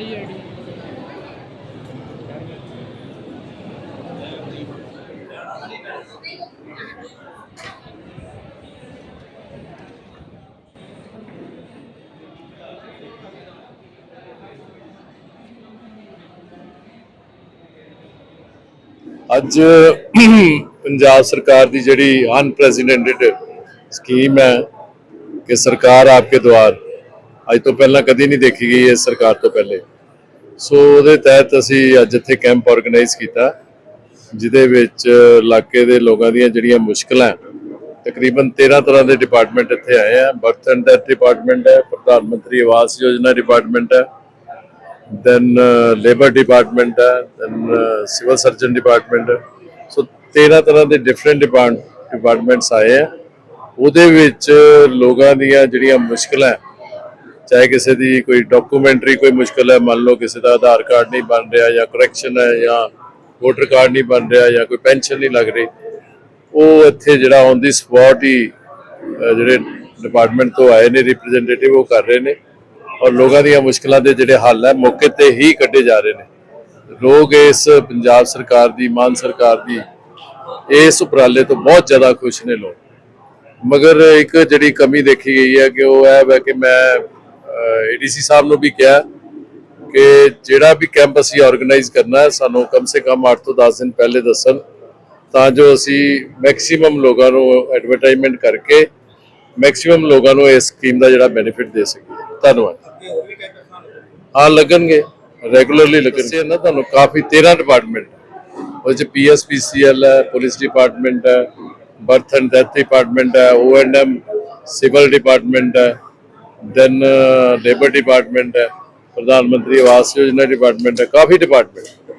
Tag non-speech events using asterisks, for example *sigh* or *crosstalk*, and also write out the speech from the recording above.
ਸਹੀ ਆਈਡੀ ਅੱਜ *clears throat* ਪੰਜਾਬ ਸਰਕਾਰ ਦੀ ਜਿਹੜੀ ਅਨਪ੍ਰੈਜ਼ੀਡੈਂਟਡ ਸਕੀਮ ਹੈ ਕਿ ਸਰਕਾਰ ਆਪਕੇ ਦੁਆਰ ਅੱਜ ਤੋਂ ਪਹਿਲਾਂ ਕਦੀ ਨਹੀਂ ਦੇਖੀ ਗਈ ਇਸ ਸਰਕਾਰ ਤੋਂ ਪਹਿਲੇ। ਸੋ ਉਹਦੇ ਤਹਿਤ ਅਸੀਂ ਅੱਜ ਇੱਥੇ ਕੈਂਪ ਆਰਗੇਨਾਈਜ਼ ਕੀਤਾ, ਜਿਹਦੇ ਵਿੱਚ ਇਲਾਕੇ ਦੇ ਲੋਕਾਂ ਦੀਆਂ ਜਿਹੜੀਆਂ ਮੁਸ਼ਕਲਾਂ ਤਕਰੀਬਨ 13 ਤਰ੍ਹਾਂ ਦੇ ਡਿਪਾਰਟਮੈਂਟ ਇੱਥੇ ਆਏ ਆ। ਬਰਥ ਐਂਡ ਡੈਥ ਡਿਪਾਰਟਮੈਂਟ ਹੈ, ਪ੍ਰਧਾਨ ਮੰਤਰੀ ਆਵਾਸ ਯੋਜਨਾ ਡਿਪਾਰਟਮੈਂਟ ਹੈ ਦੈਨ ਲੇਬਰ ਡਿਪਾਰਟਮੈਂਟ ਹੈ ਦੈਨ ਸਿਵਲ ਸਰਜਨ ਡਿਪਾਰਟਮੈਂਟ ਹੈ। ਸੋ 13 ਤਰ੍ਹਾਂ ਦੇ ਡਿਫਰੈਂਟ ਡਿਪਾਰਟਮੈਂਟਸ ਆਏ ਆ। ਉਹਦੇ ਵਿੱਚ ਲੋਕਾਂ ਦੀਆਂ ਜਿਹੜੀਆਂ ਮੁਸ਼ਕਲਾਂ ਚਾਹੇ ਕਿਸੇ ਦੀ ਕੋਈ ਡਾਕੂਮੈਂਟਰੀ ਕੋਈ ਮੁਸ਼ਕਲ ਹੈ, ਮੰਨ ਲਓ ਕਿਸੇ ਦਾ ਆਧਾਰ ਕਾਰਡ ਨਹੀਂ ਬਣ ਰਿਹਾ ਜਾਂ ਕਰੈਕਸ਼ਨ ਹੈ ਜਾਂ ਵੋਟਰ ਕਾਰਡ ਨਹੀਂ ਬਣ ਰਿਹਾ ਜਾਂ ਕੋਈ ਪੈਨਸ਼ਨ ਨਹੀਂ ਲੱਗ ਰਹੀ, ਉਹ ਇੱਥੇ ਜਿਹੜਾ ਔਨ ਦੀ ਸਪੌਟ ਹੀ ਜਿਹੜੇ ਡਿਪਾਰਟਮੈਂਟ ਤੋਂ ਆਏ ਨੇ ਰਿਪਰੈਜ਼ੈਂਟੇਟਿਵ ਉਹ ਕਰ ਰਹੇ ਨੇ ਔਰ ਲੋਕਾਂ ਦੀਆਂ ਮੁਸ਼ਕਲਾਂ ਦੇ ਜਿਹੜੇ ਹੱਲ ਹੈ, ਮੌਕੇ ਤੇ ਹੀ ਕੱਢੇ ਜਾ ਰਹੇ ਨੇ। ਲੋਕ ਇਸ ਪੰਜਾਬ ਸਰਕਾਰ ਦੀ, ਮਾਨ ਸਰਕਾਰ ਦੀ ਇਸ ਉਪਰਾਲੇ ਤੋਂ ਬਹੁਤ ਜ਼ਿਆਦਾ ਖੁਸ਼ ਨੇ ਲੋਕ। ਮਗਰ ਇੱਕ ਜਿਹੜੀ ਕਮੀ ਦੇਖੀ ਗਈ ਹੈ ਕਿ ਉਹ ਹੈ ਵਾ ਕਿ ਮੈਂ ਏਡੀਸੀ ਸਾਹਿਬ ਨੂੰ ਵੀ ਕਿਹਾ ਕਿ ਜਿਹੜਾ ਵੀ ਕੈਂਪ ਅਸੀਂ ਆਰਗੇਨਾਈਜ਼ ਕਰਨਾ ਹੈ ਸਾਨੂੰ ਕਮ ਸੇ ਕਮ 8 ਤੋਂ 10 ਦਿਨ ਪਹਿਲੇ ਦੱਸਣ ਤਾਂ ਜੋ ਅਸੀਂ ਮੈਕਸਿਮਮ ਲੋਕਾਂ ਨੂੰ ਐਡਵਰਟਾਈਜ਼ਮੈਂਟ ਕਰਕੇ ਮੈਕਸਿਮਮ ਲੋਕਾਂ ਨੂੰ ਇਸ ਸਕੀਮ ਦਾ ਜਿਹੜਾ ਬੈਨੀਫਿਟ ਦੇ ਸਕੀਏ। ਧੰਨਵਾਦ। ਹਾਂ ਲੱਗਣਗੇ। ਰੈਗੂਲਰਲੀ ਲੱਗਣਗੇ। ਨਾ ਤੁਹਾਨੂੰ। ਕਾਫੀ 13 ਡਿਪਾਰਟਮੈਂਟ ਉਹ ਚ ਪੀਐਸਪੀਸੀਐਲ ਹੈ ਪੁਲਿਸ ਡਿਪਾਰਟਮੈਂਟ ਹੈ ਬਰਥ ਐਂਡ ਡੈਥ ਡਿਪਾਰਟਮੈਂਟ ਹੈ ਓਐਨਐਮ ਸਿਵਲ ਡਿਪਾਰਟਮੈਂਟ ਹੈ। ਦੈਨ ਲੇਬਰ ਡਿਪਾਰਟਮੈਂਟ ਹੈ ਪ੍ਰਧਾਨ ਮੰਤਰੀ ਆਵਾਸ ਯੋਜਨਾ ਡਿਪਾਰਟਮੈਂਟ ਹੈ ਕਾਫੀ ਡਿਪਾਰਟਮੈਂਟ